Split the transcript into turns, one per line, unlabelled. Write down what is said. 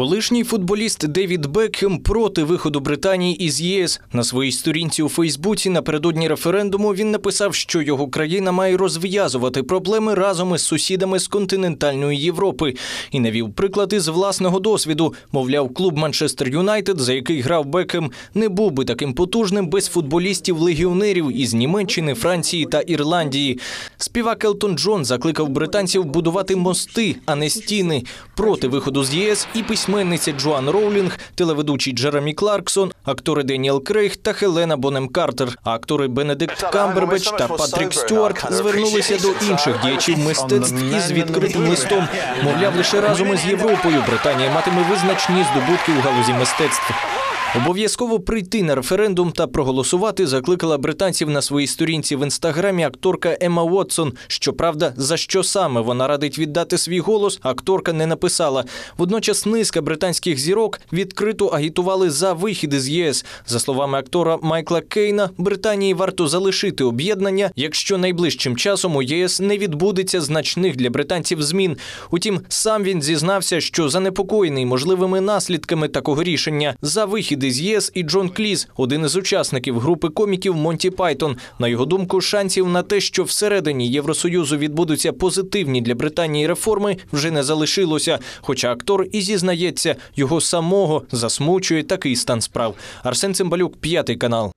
Колишній футболіст Девід Бекхем проти виходу Британії із ЄС на своїй сторінці у Фейсбуці напередодні референдуму він написав, що його країна має розв'язувати проблеми разом із сусідами з континентальної Європи і навів приклад із власного досвіду. Мовляв, клуб Манчестер Юнайтед, за який грав Бекхем, не був би таким потужним без футболістів-легіонерів із Німеччини, Франції та Ірландії. Співак Елтон Джон закликав британців будувати мости, а не стіни проти виходу з ЄС і письменниця Джоан Роулінг, телеведучий Джеремі Кларксон, актори Деніел Крейг та Хелена Бонем Картер. А актори Бенедикт Камбербеч та Патрік Стюарт звернулися до інших діячів мистецтв із відкритим листом. Мовляв, лише разом із Європою Британія матиме визначні здобутки у галузі мистецтв. Обов'язково прийти на референдум та проголосувати закликала британців на своїй сторінці в інстаграмі акторка Ема Уотсон. Щоправда, за що саме вона радить віддати свій голос, акторка не написала. Водночас низка британських зірок відкрито агітували за вихід із ЄС. За словами актора Майкла Кейна, Британії варто залишити об'єднання, якщо найближчим часом у ЄС не відбудеться значних для британців змін. Утім, сам він зізнався, що занепокоєний можливими наслідками такого рішення за вихід із ЄС і Джон Кліз, один із учасників групи коміків Монті Пайтон. На його думку, шансів на те, що всередині Євросоюзу відбудуться позитивні для Британії реформи, вже не залишилося. Хоча актор і зізнається, його самого засмучує такий стан справ. Арсен Цимбалюк, п'ятий канал.